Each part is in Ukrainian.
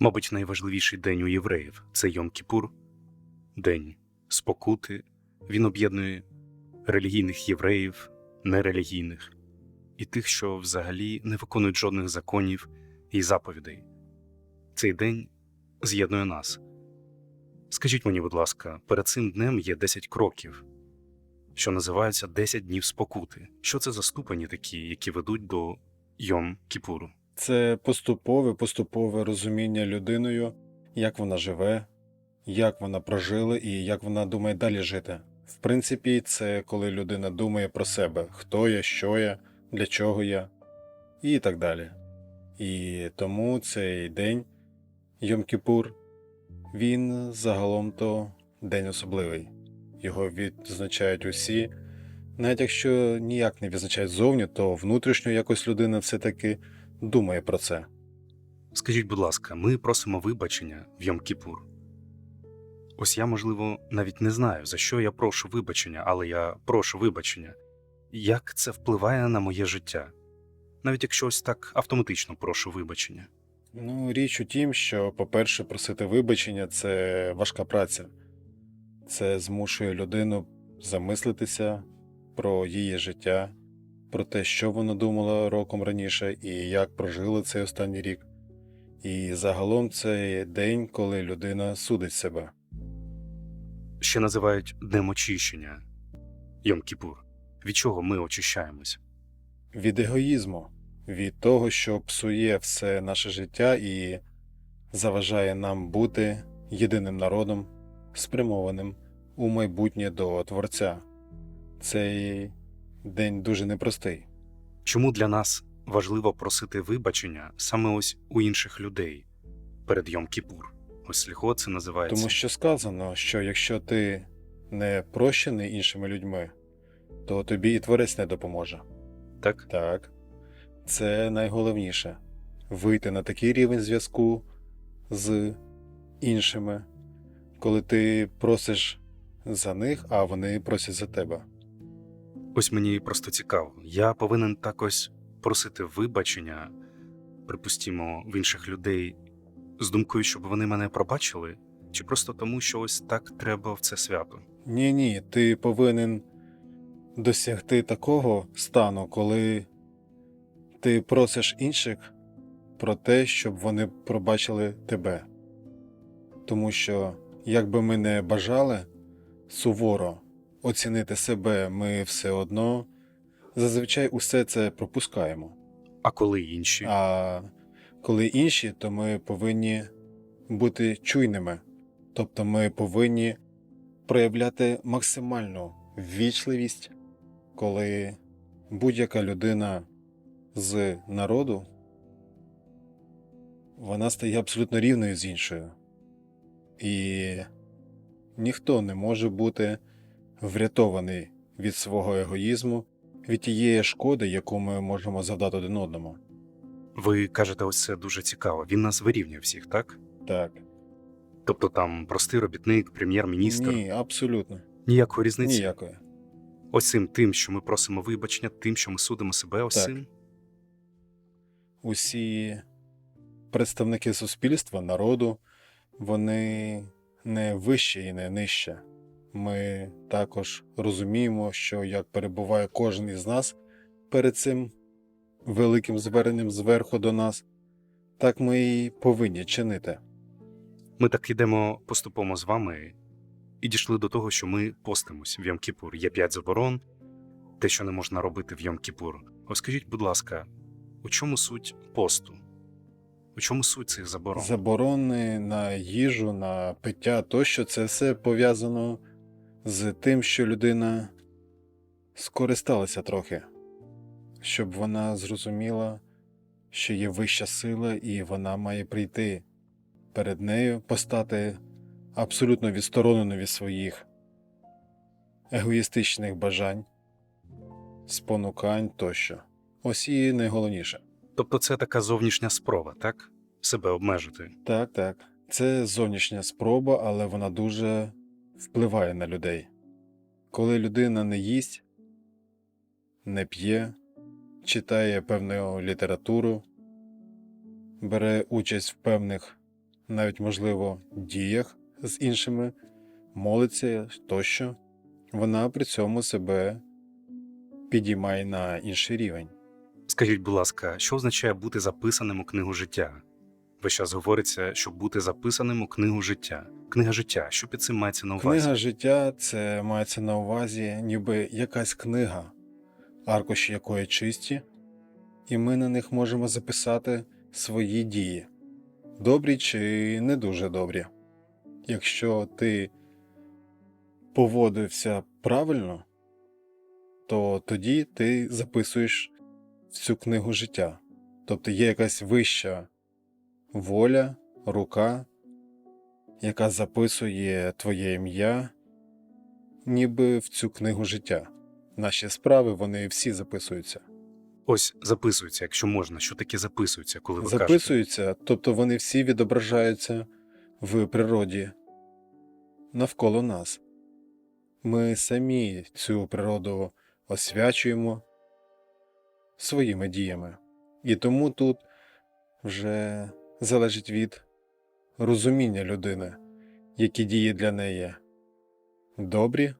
Мабуть, найважливіший день у євреїв це Йом-Кіпур, день спокути. Він об'єднує релігійних євреїв, нерелігійних і тих, що взагалі не виконують жодних законів і заповідей. Цей день з'єднує нас. Скажіть мені, будь ласка, перед цим днем є 10 кроків, що називаються 10 днів спокути. Що це за ступені такі, які ведуть до Йом-Кіпуру? Це поступове, поступове розуміння людиною, як вона живе, як вона прожила і як вона думає далі жити. В принципі, це коли людина думає про себе, хто я, що я, для чого я, і так далі. І тому цей день Йом-Кіпур, він загалом то день особливий. Його відзначають усі. Навіть якщо ніяк не відзначають зовні, то внутрішньо якось людина все-таки думає про це. Скажіть, будь ласка, ми просимо вибачення в Йом-Кіпур. Ось я, можливо, навіть не знаю, за що я прошу вибачення, але я прошу вибачення. Як це впливає на моє життя? Навіть якщо ось так автоматично прошу вибачення. Ну, річ у тім, що, по-перше, просити вибачення це важка праця. Це змушує людину замислитися про її життя, про те, що вона думала роком раніше і як прожила цей останній рік. І загалом це день, коли людина судить себе. Ще називають днем очищення Йом-Кіпур. Від чого ми очищаємось? від егоїзму, від того, що псує все наше життя і заважає нам бути єдиним народом, спрямованим у майбутнє до Творця. Цей день дуже непростий. Чому для нас важливо просити вибачення саме ось у інших людей перед Йом-Кіпур? Ось сліхо це називається. Тому що сказано, що якщо ти не прощений іншими людьми, то тобі і творець не допоможе. Так? Так, це найголовніше вийти на такий рівень зв'язку з іншими, коли ти просиш за них, а вони просять за тебе. Ось мені просто цікаво. Я повинен так ось просити вибачення, припустімо, в інших людей з думкою, щоб вони мене пробачили, чи просто тому, що ось так треба в це свято. Ні, ні, ти повинен досягти такого стану, коли ти просиш інших про те, щоб вони пробачили тебе. Тому що, як би ми не бажали суворо оцінити себе, ми все одно зазвичай усе це пропускаємо. А коли інші? А коли інші, то ми повинні бути чуйними. Тобто ми повинні проявляти максимальну ввічливість, коли будь-яка людина з народу вона стає абсолютно рівною з іншою. І ніхто не може бути врятований від свого егоїзму, від тієї шкоди, яку ми можемо завдати один одному. Ви кажете, ось це дуже цікаво. Він нас вирівнює всіх, так? Так. Тобто там простий робітник, прем'єр-міністр. Ні, абсолютно. Ніякої різниці. Ніякої. Ось цим тим, що ми просимо вибачення, тим, що ми судимо себе, ось цим. Усі представники суспільства, народу, вони не вище і не нижче. Ми також розуміємо, що як перебуває кожен із нас перед цим великим зверненням зверху до нас, так ми і повинні чинити. Ми так ідемо поступово з вами і дійшли до того, що ми постимось в Йом-Кіпур. Є п'ять заборон, те, що не можна робити в Йом-Кіпур. Ось скажіть, будь ласка, у чому суть посту? У чому суть цих заборон? Заборони на їжу, на пиття тощо це все пов'язано з тим, що людина скористалася трохи, щоб вона зрозуміла, що є вища сила, і вона має прийти перед нею, постати абсолютно відстороненою від своїх егоїстичних бажань, спонукань тощо. Ось і найголовніше. Тобто це така зовнішня спроба, так? Себе обмежити. Так, так. Це зовнішня спроба, але вона дуже впливає на людей. Коли людина не їсть, не п'є, читає певну літературу, бере участь в певних навіть, можливо, діях з іншими, молиться тощо, вона при цьому себе підіймає на інший рівень. Скажіть, будь ласка, що означає бути записаним у книгу життя? Весь час говориться, щоб бути записаним у книгу життя. Книга життя, що під цим мається на увазі? Книга життя це мається на увазі, ніби якась книга, аркуші якої чисті, і ми на них можемо записати свої дії, добрі чи не дуже добрі. Якщо ти поводився правильно, то тоді ти записуєш в цю книгу життя. Тобто є якась вища воля, рука, яка записує твоє ім'я, ніби в цю книгу життя. Наші справи вони всі записуються. Ось записується, якщо можна. Що таке записується, коли ви кажете? записуються, тобто вони всі відображаються в природі навколо нас. Ми самі цю природу освячуємо своїми діями. І тому тут вже залежить від розуміння людини, які дії для неї добрі,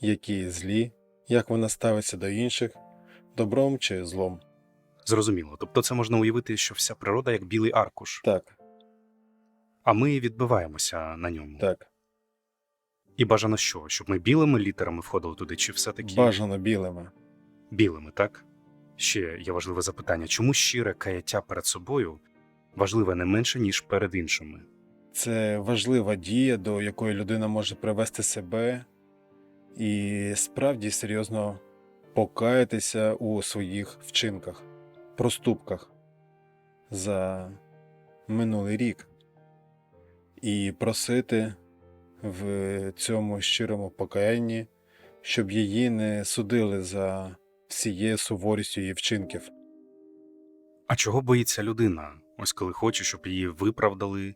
які злі, як вона ставиться до інших, добром чи злом. Зрозуміло. Тобто це можна уявити, що вся природа як білий аркуш, Так, а ми відбиваємося на ньому. так. І бажано що? Щоб ми білими літерами входили туди, чи все-таки Бажано білими. білими, так? Ще є важливе запитання: чому щире каяття перед собою важливе не менше, ніж перед іншими? Це важлива дія, до якої людина може привести себе і справді серйозно покаятися у своїх вчинках, проступках за минулий рік і просити в цьому щирому покаянні, щоб її не судили за всією суворістю її вчинків. А чого боїться людина? Ось коли хоче, щоб її виправдали,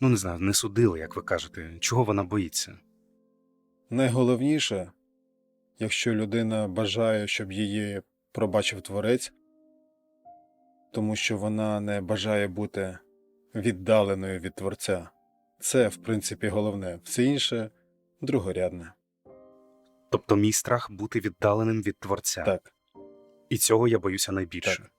ну не знаю, не судили, як ви кажете. Чого вона боїться? Найголовніше, якщо людина бажає, щоб її пробачив творець, тому що вона не бажає бути віддаленою від творця. Це, в принципі, головне, все інше другорядне. Тобто мій страх бути віддаленим від творця. Так, І цього я боюся найбільше. Так.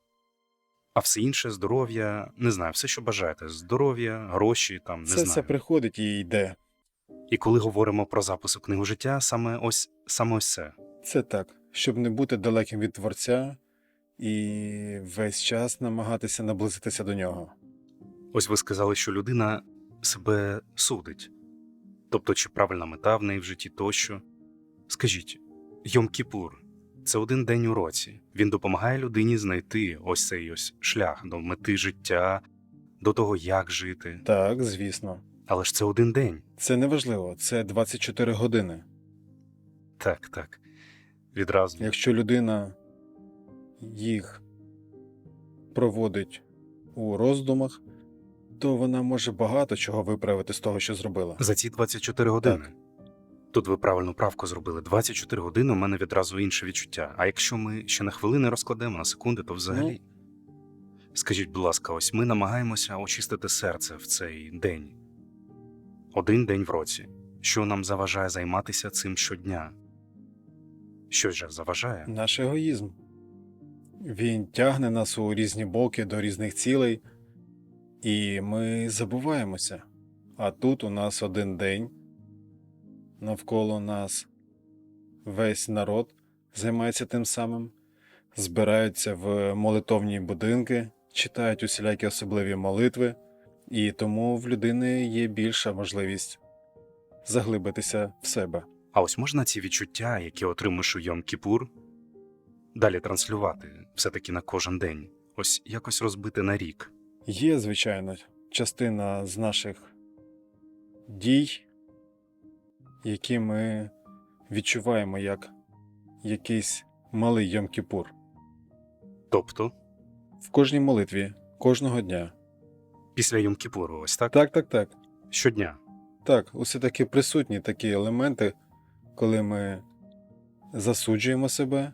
А все інше здоров'я, не знаю, все, що бажаєте: здоров'я, гроші, там не це знаю. все приходить і йде. І коли говоримо про запис у книгу життя, саме ось саме ось це. Це так, щоб не бути далеким від творця і весь час намагатися наблизитися до нього. Ось ви сказали, що людина себе судить. Тобто, чи правильна мета в неї в житті тощо. Скажіть, Йом Кіпур це один день у році. Він допомагає людині знайти ось цей ось шлях до мети життя, до того, як жити. Так, звісно. Але ж це один день. Це не важливо, це 24 години. Так, так. Відразу. Якщо людина їх проводить у роздумах, то вона може багато чого виправити з того, що зробила. За ці 24 години. Так. Тут ви правильну правку зробили. 24 години у мене відразу інше відчуття. А якщо ми ще на хвилини розкладемо на секунди, то взагалі. Скажіть, будь ласка, ось ми намагаємося очистити серце в цей день. Один день в році. Що нам заважає займатися цим щодня? Що ж заважає? Наш егоїзм. Він тягне нас у різні боки до різних цілей, і ми забуваємося. А тут у нас один день, навколо нас весь народ займається тим самим, збираються в молитовні будинки, читають усілякі особливі молитви, і тому в людини є більша можливість заглибитися в себе. А ось можна ці відчуття, які отримуєш у Йом Кіпур, далі транслювати все-таки на кожен день, ось якось розбити на рік. Є, звичайно, частина з наших дій, які ми відчуваємо як якийсь малий Йом-Кіпур. Тобто, В кожній молитві, кожного дня. після Йом Кіпуру, ось так? Так, так, так. Щодня. Так, усе таки присутні такі елементи, коли ми засуджуємо себе,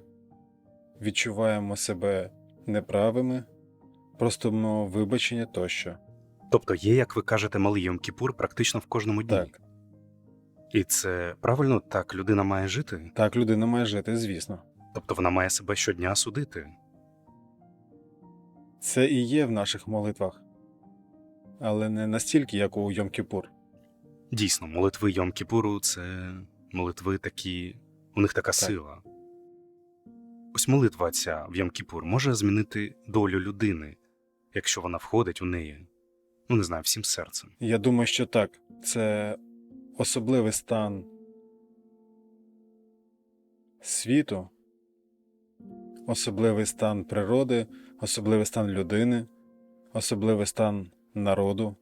відчуваємо себе неправими, просимо вибачення тощо. Тобто є, як ви кажете, малий Йом-Кіпур практично в кожному дні. Так, І це правильно так людина має жити? так людина має жити, звісно. Тобто вона має себе щодня судити. Це і є в наших молитвах, але не настільки, як у Йом-Кіпур. Дійсно, молитви Йом-Кіпуру це молитви такі, у них така сила. Ось молитва ця в Йом-Кіпур може змінити долю людини, якщо вона входить у неї, ну не знаю, всім серцем. Я думаю, що так. Це особливий стан світу, особливий стан природи, особливий стан людини, особливий стан народу.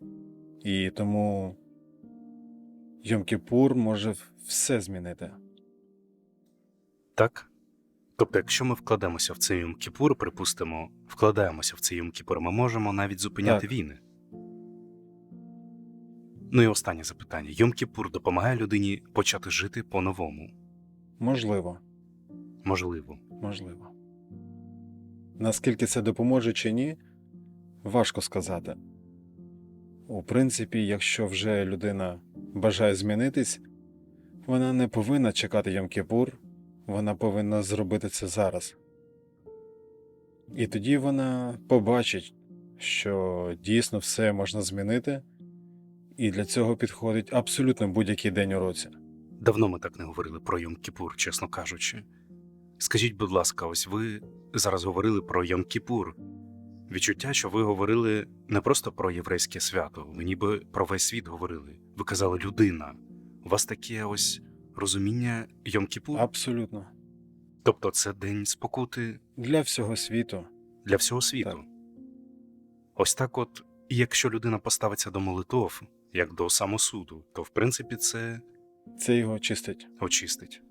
І тому Йом-Кіпур може все змінити. Так? Тобто, якщо ми вкладемося в цей Йом-Кіпур, припустимо, вкладаємося в цей Йом-Кіпур, ми можемо навіть зупиняти Так. війни. Ну і останнє запитання: Йом-Кіпур допомагає людині почати жити по-новому? Можливо, Можливо. можливо. Наскільки це допоможе чи ні, важко сказати. У принципі, якщо вже людина бажає змінитись, вона не повинна чекати Йом-Кіпур, вона повинна зробити це зараз. І тоді вона побачить, що дійсно все можна змінити, і для цього підходить абсолютно будь-який день у році. Давно ми так не говорили про Йом-Кіпур, чесно кажучи. Скажіть, будь ласка, ось ви зараз говорили про Йом-Кіпур. Відчуття, що ви говорили не просто про єврейське свято, ви ніби про весь світ говорили. Ви казали людина. У вас таке ось розуміння Йом-Кіпур? Абсолютно. Тобто це день спокути Для всього світу. для всього світу. Так. Ось так от, і якщо людина поставиться до молитов, як до самосуду, то в принципі це Це його чистить. очистить.